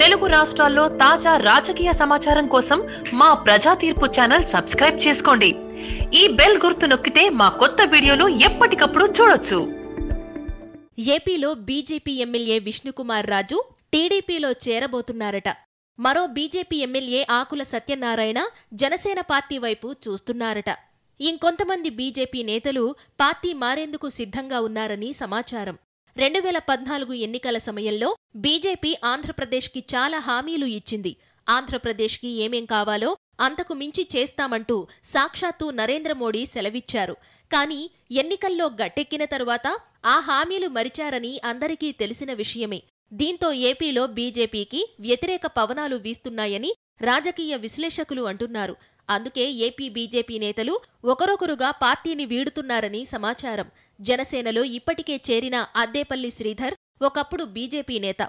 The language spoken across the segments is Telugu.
తెలుగు రాష్ట్రాల్లో తాజా రాజకీయ సమాచారం కోసం మా ప్రజా తీర్పు ఛానల్ సబ్స్క్రైబ్ చేసుకోండి. ఈ బెల్ గుర్తు నొక్కితే మా కొత్త వీడియోలు ఎప్పటికప్పుడు చూడొచ్చు. ఏపీలో బీజేపీ ఎమ్మెల్యే విష్ణుకుమార్ రాజు టీడీపీలో చేరబోతున్నారట. మరో BJP MLA Akula Satyanarayana Janasena party వైపు చూస్తున్నారట. ఇంకొంతమంది బీజేపీ నేతలు పార్టీ మారేందుకు సిద్ధంగా ఉన్నారని సమాచారం. రెండు వేల పద్నాలుగు ఎన్నికల సమయంలో బీజేపీ ఆంధ్రప్రదేశ్కి చాలా హామీలు ఇచ్చింది. ఆంధ్రప్రదేశ్కి ఏమేం కావాలో అంతకు మించి చేస్తామంటూ సాక్షాత్తు నరేంద్ర మోడీ సెలవిచ్చారు. కానీ ఎన్నికల్లో గట్టెక్కిన తరువాత ఆ హామీలు మరిచారని అందరికీ తెలిసిన విషయమే. దీంతో ఏపీలో బీజేపీకి వ్యతిరేక పవనాలు వీస్తున్నాయని రాజకీయ విశ్లేషకులు అంటున్నారు. అందుకే ఏపీ బీజేపీ నేతలు ఒకరొకరుగా పార్టీని వీడుతున్నారని సమాచారం. జనసేనలో ఇప్పటికే చేరిన అద్దేపల్లి శ్రీధర్ ఒకప్పుడు బీజేపీ నేత.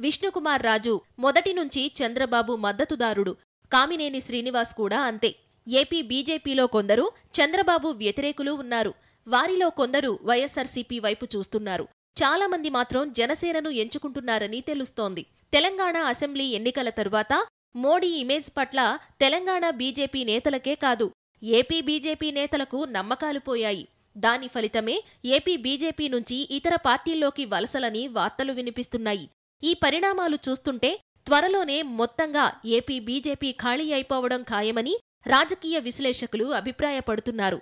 విష్ణుకుమార్ రాజు మొదటి నుంచి చంద్రబాబు మద్దతుదారుడు. కామినేని శ్రీనివాస్ కూడా అంతే. ఏపీ బీజేపీలో కొందరు చంద్రబాబు వ్యతిరేకులు ఉన్నారు. వారిలో కొందరు వైఎస్సార్సీపీ వైపు చూస్తున్నారు. చాలా మంది మాత్రం జనసేనను ఎంచుకుంటున్నారని తెలుస్తోంది. తెలంగాణ అసెంబ్లీ ఎన్నికల తరువాత మోడీ ఇమేజ్ పట్ల తెలంగాణ బీజేపీ నేతలకే కాదు ఏపీ బీజేపీ నేతలకు నమ్మకాలు పోయాయి. దాని ఫలితమే ఏపీ బీజేపీ నుంచి ఇతర పార్టీల్లోకి వలసలని వార్తలు వినిపిస్తున్నాయి. ఈ పరిణామాలు చూస్తుంటే త్వరలోనే మొత్తంగా ఏపీ బీజేపీ ఖాళీ అయిపోవడం ఖాయమని రాజకీయ విశ్లేషకులు అభిప్రాయపడుతున్నారు.